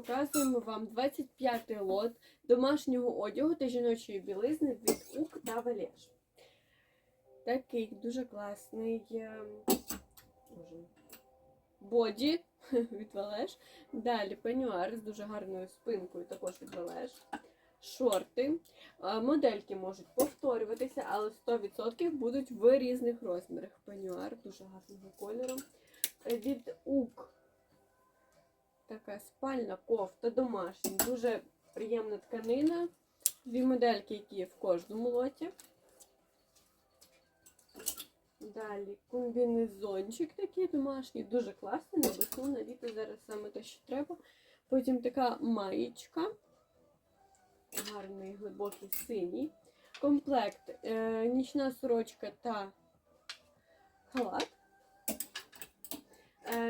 показуємо вам 25-й лот домашнього одягу та жіночої білизни від УК та Валєш. Такий дуже класний е, боді від Валеш. Далі пенюар з дуже гарною спинкою, також від Валеш. Шорти. Е, Модельки можуть повторюватися, але 100% будуть в різних розмірах. Пенюар дуже гарного кольору. Е, Від УК така спальна кофта домашня. Дуже приємна тканина. Дві модельки, які є в кожному лоті. Далі комбінезончик такий домашній, дуже класний, на весну, на літо зараз саме те, що треба. Потім така маєчка, гарний глибокий синій. Комплект, е, нічна сорочка та халат.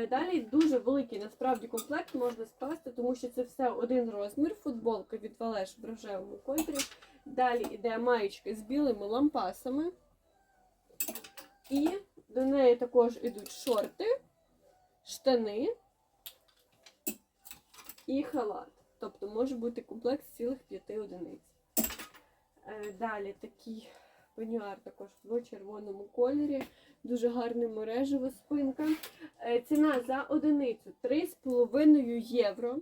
Е, Далі дуже великий насправді комплект можна скласти, тому що це все один розмір. Футболка від Валеш в рожевому кольорі. Далі йде маєчка з білими лампасами. І до неї також йдуть шорти, штани і халат. Тобто може бути комплект з цілих п'яти одиниць. Е, Далі такий пенюар також в червоному кольорі. Дуже гарна мережева спинка. Е, Ціна за одиницю 3,5 євро.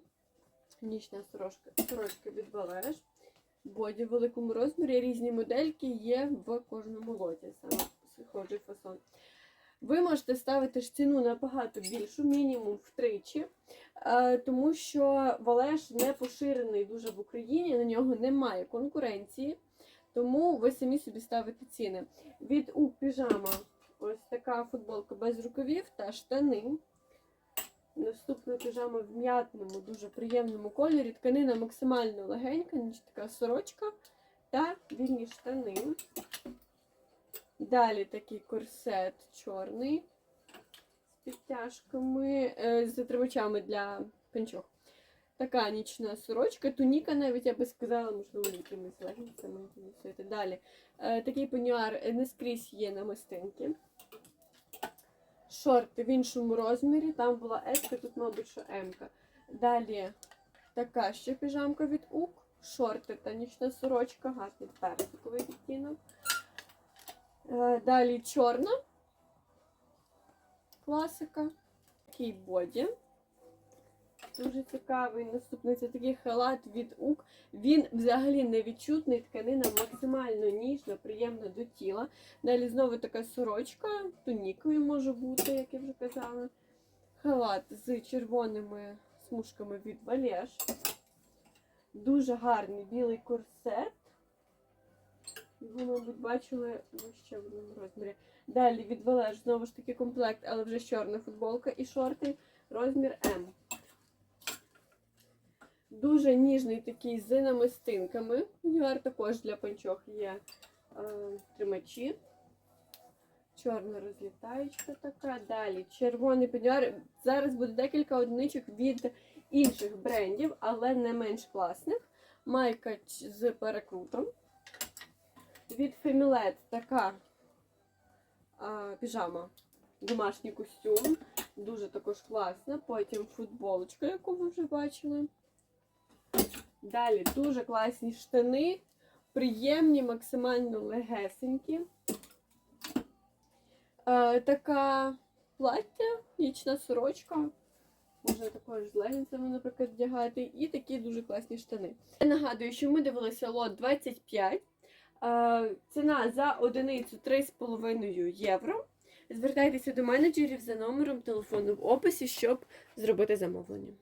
Нічна сорочка, сорочка від Балеш. Боді в великому розмірі. Різні модельки є в кожному лоті. Саме схожий фасон. Ви можете ставити ж ціну набагато більшу, мінімум втричі, е, тому що Валеш не поширений дуже в Україні, на нього немає конкуренції, тому ви самі собі ставите ціни. Від у піжама ось така футболка без рукавів та штани. Наступна піжама в м'ятному, дуже приємному кольорі. Тканина максимально легенька, ніж така сорочка та вільні штани. Далі такий корсет чорний з підтяжками, е, з затримачами для панчох. Така нічна сорочка, туніка навіть я би сказала, можливо, якимись легінцями носити. Далі е, такий пенюар не скрізь є на мистинки. Шорти в іншому розмірі, там була еска, тут, мабуть, що емка. Далі така ще піжамка від УК, шорти та нічна сорочка, гарний персиковий відтінок. Е, Далі чорна класика. Такий боді. Дуже цікавий. Наступний це такий халат від УК. Він взагалі не відчутний, тканина максимально ніжна, приємна до тіла. Далі знову така сорочка, тунікою може бути, як я вже казала. Халат з червоними смужками від Валєш. Дуже гарний білий корсет. Його, мабуть, бачили ще в одному розмірі. Далі від Валеш знову ж таки комплект, але вже чорна футболка і шорти. Розмір М. Дуже ніжний такий з намистинками. Юар також для панчох є е, тримачі. Чорна розлітаючка така. Далі червоний пеньюар. Зараз буде декілька одиничок від інших брендів, але не менш класних. Майка з перекрутом. Від Фемілет така а, піжама, домашній костюм. Дуже також класна. Потім футболочка, яку ви вже бачили. Далі дуже класні штани, приємні, максимально легесенькі. Е, така плаття, нічна сорочка. Можна також з легінцями, наприклад, вдягати. І такі дуже класні штани. Я нагадую, що ми дивилися лот 25. Е, Ціна за одиницю 3,5 євро. Звертайтеся до менеджерів за номером телефону в описі, щоб зробити замовлення.